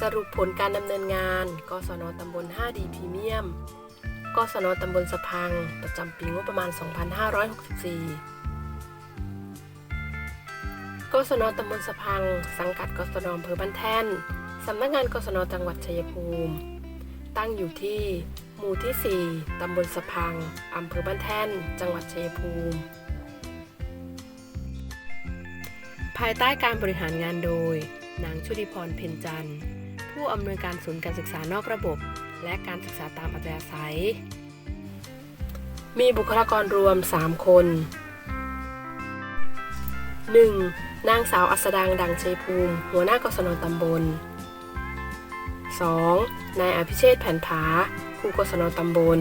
สรุปผลการดำเนินงาน กศนตำบล 5D พรีเมียม กศนตำบลสะพัง ประจำปีงบประมาณ 2564 กศนตำบลสะพัง สังกัดกศนอำเภอบ้านแท่น สำนักงานกศนจังหวัดชัยภูมิ ตั้งอยู่ที่ หมู่ที่ 4 ตำบลสะพัง อำเภอบ้านแท่น จังหวัดชัยภูมิ ภายใต้การบริหารงานโดยนางชุติพร เพ็ญจันทร์ ผู้อำนวยการศูนย์การศึกษานอกระบบ และการศึกษาตามอัธยาศัย มีบุคลากรรวม 3 คน 1. นางสาวอัสดางดังชัยภูมิ หัวหน้ากศนตำบล 2. นายอภิเชษแผ่นผาครูกศนตำบล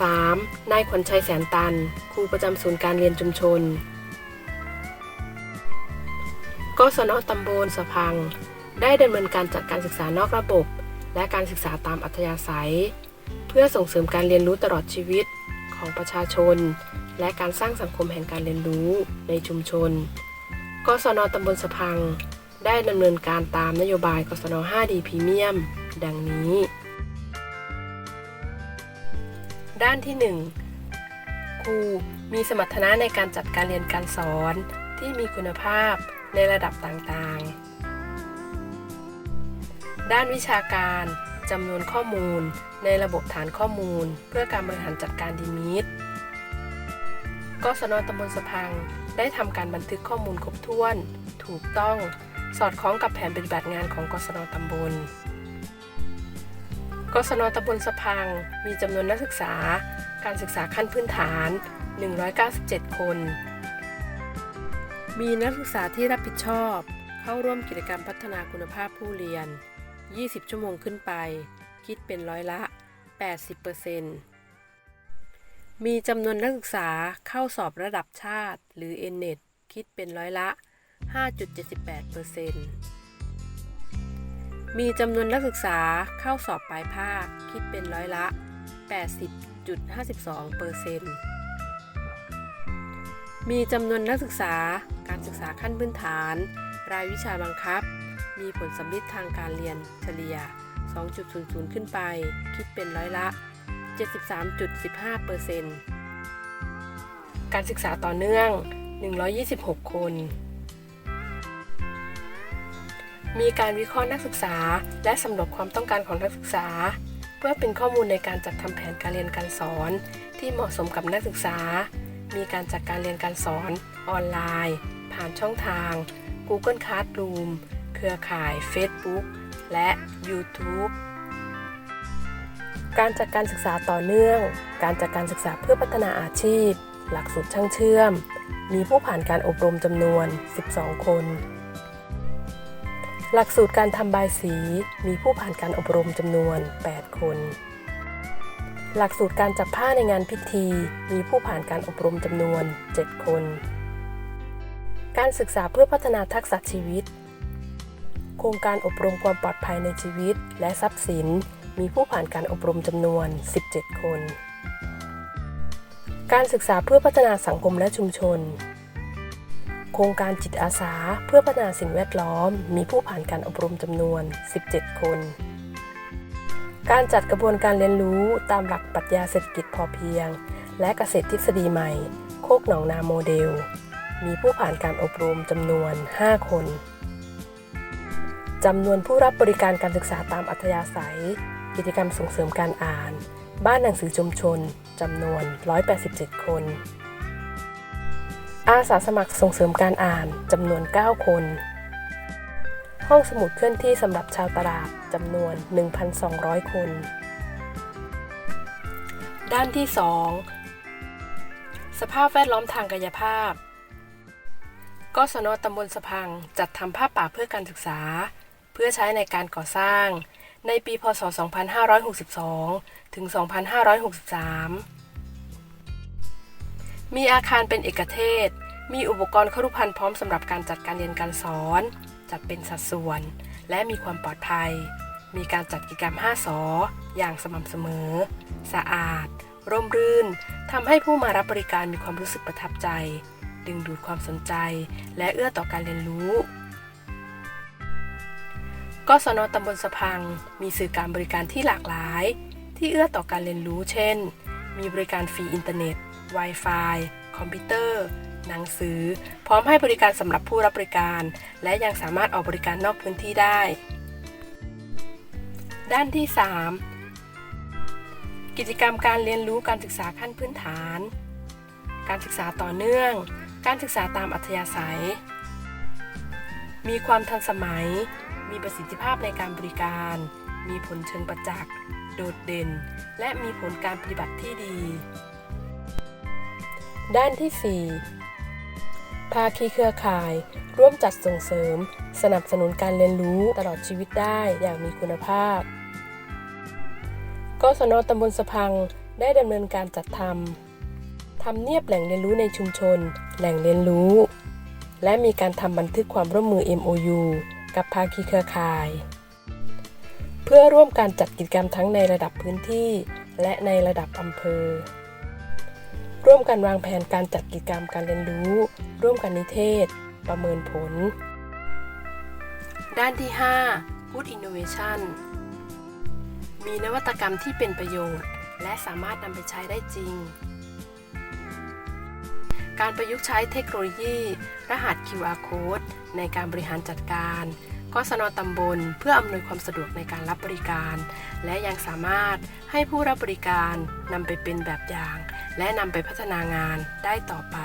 3. นายขวัญชัยแสนตัน ครูประจำศูนย์การเรียนชุมชน กศนตำบลสะพัง ได้ดำเนินการจัดการศึกษานอกระบบ และการศึกษาตามอัธยาศัย เพื่อส่งเสริมการเรียนรู้ตลอดชีวิตของประชาชน และการสร้างสังคมแห่งการเรียนรู้ในชุมชน กศนตำบลสะพัง ได้ดำเนินการตามนโยบายกศน 5D พรีเมียม ดังนี้ ด้านที่ 1 ครูมีสมรรถนะในการจัดการเรียนการสอนที่มีคุณภาพในระดับต่างๆ ด้านวิชาการจำนวนข้อมูล ในระบบฐานข้อมูล เพื่อการบริหารจัดการดีมิตกศนตำบลสะพัง ได้ทำการบันทึกข้อมูลครบถ้วน ถูกต้อง สอดคล้องกับแผนปฏิบัติงานของกศนตำบล กศนตำบลสะพัง มีจำนวนนักศึกษา การศึกษาขั้นพื้นฐาน 197 คน มีนักศึกษาที่รับผิดชอบ เข้าร่วมกิจกรรมพัฒนาคุณภาพผู้เรียน 20 ชั่วโมงขึ้นไป คิดเป็นร้อยละ 80%มีจำนวนนักศึกษาเข้าสอบระดับชาติ หรือ NNET คิดเป็นร้อยละ 5.78%มีจำนวนนักศึกษาเข้าสอบปลายภาค คิดเป็นร้อยละ 80.52%มีจำนวนนักศึกษาการศึกษาขั้นพื้นฐาน รายวิชาบังคับ มีผลสำลิดทางการเรียนเฉลี่ย 2.00 ขึ้นไป คิดเป็นร้อยละ 73.15%การศึกษาต่อเนื่อง 126 คน มีการวิเคราะห์นักศึกษา และสำรวจความต้องการของนักศึกษา เพื่อเป็นข้อมูลในการจัดทำแผนการเรียนการสอน ที่เหมาะสมกับนักศึกษา มีการจัดการเรียนการสอน ออนไลน์ ผ่านช่องทาง Google Classroom รือข่าย Facebook และ YouTube การจัดการศึกษาต่อเนื่อง การจัดการศึกษาเพื่อพัฒนาอาชีพ หลักสูตรช่างเชื่อม มีผู้ผ่านการอบรมจำนวน 12 คน หลักสูตรการทำบายสี มีผู้ผ่านการอบรมจำนวน 8 คน หลักสูตรการจับผ้าในงานพิธี มีผู้ผ่านการอบรมจำนวน 7 คน การศึกษาเพื่อพัฒนาทักษะชีวิต ครงการอบรมความปลอดภัยในชีวิต และทรัพย์สิน มีผู้ผ่านการอบรมจำนวน 17 คน การศึกษาเพื่อพัฒนาสังคมและชุมชน โครงการจิตอาสาเพื่อพัฒนาสิ่งแวดล้อม มีผู้ผ่านการอบรมจำนวน 17 คน การจัดกระบวนการเรียนรู้ตามหลักปรัชญาเศรษฐกิจพอเพียง และเกษตรทฤษฎีใหม่ โคกหนองนาโมเดล มีผู้ผ่านการอบรมจำนวน 5 คน จำนวนผู้รับบริการการศึกษาตามอัธยาศัย กิจกรรมส่งเสริมการอ่าน บ้านหนังสือชุมชนจำนวน 187 คน อาสาสมัครส่งเสริมการอ่านจำนวน 9 คน ห้องสมุดเคลื่อนที่สำหรับชาวตลาดจำนวน 1,200 คน ด้านที่ 2 สภาพแวดล้อมทางกายภาพกศนตำบลสะพังจัดทำผ้าป่าเพื่อการศึกษา เพื่อใช้ในการก่อสร้าง ในปีพศ 2562 ถึง 2563 มีอาคารเป็นเอกเทศ มีอุปกรณ์ครุภัณฑ์พร้อมสำหรับการจัดการเรียนการสอน จัดเป็นสัดส่วน และมีความปลอดภัย มีการจัดกิจกรรม 5 สอ อย่างสม่ำเสมอ สะอาด ร่มรื่น ทำให้ผู้มารับบริการมีความรู้สึกประทับใจ ดึงดูดความสนใจ และเอื้อต่อการเรียนรู้ กศนตำบลสะพัง มีสื่อการบริการที่หลากหลาย ที่เอื้อต่อการเรียนรู้ เช่น มีบริการฟรีอินเทอร์เน็ต Wi-Fi คอมพิวเตอร์ หนังสือ พร้อมให้บริการสำหรับผู้รับบริการ และยังสามารถออกบริการนอกพื้นที่ได้ ด้านที่ 3 กิจกรรมการเรียนรู้การศึกษาขั้นพื้นฐาน การศึกษาต่อเนื่อง การศึกษาตามอัธยาศัย มีความทันสมัย มีประสิทธิภาพในการบริการ มีผลเชิงประจักษ์ โดดเด่น และมีผลการปฏิบัติที่ดี ด้านที่ 4 ภาคีเครือข่าย ร่วมจัดส่งเสริม สนับสนุนการเรียนรู้ตลอดชีวิตได้อย่างมีคุณภาพ กศนตำบลสะพังได้ดำเนินการจัดทำทำเนียบแหล่งเรียนรู้ในชุมชน แหล่งเรียนรู้ และมีการทำบันทึกความร่วมมือ MOU กับภาคีเครือข่าย เพื่อร่วมการจัดกิจกรรมทั้งในระดับพื้นที่ และในระดับอำเภอ ร่วมกันวางแผนการจัดกิจกรรมการเรียนรู้ ร่วมกันนิเทศ ประเมินผล ด้านที่ 5 Good Innovation มีนวัตกรรมที่เป็นประโยชน์ และสามารถนำไปใช้ได้จริง การประยุกต์ใช้เทคโนโลยี รหัส QR Code ในการบริหารจัดการกศนตำบล เพื่ออำนวยความสะดวกในการรับบริการ และยังสามารถให้ผู้รับบริการนำไปเป็นแบบอย่าง และนำไปพัฒนางานได้ต่อไป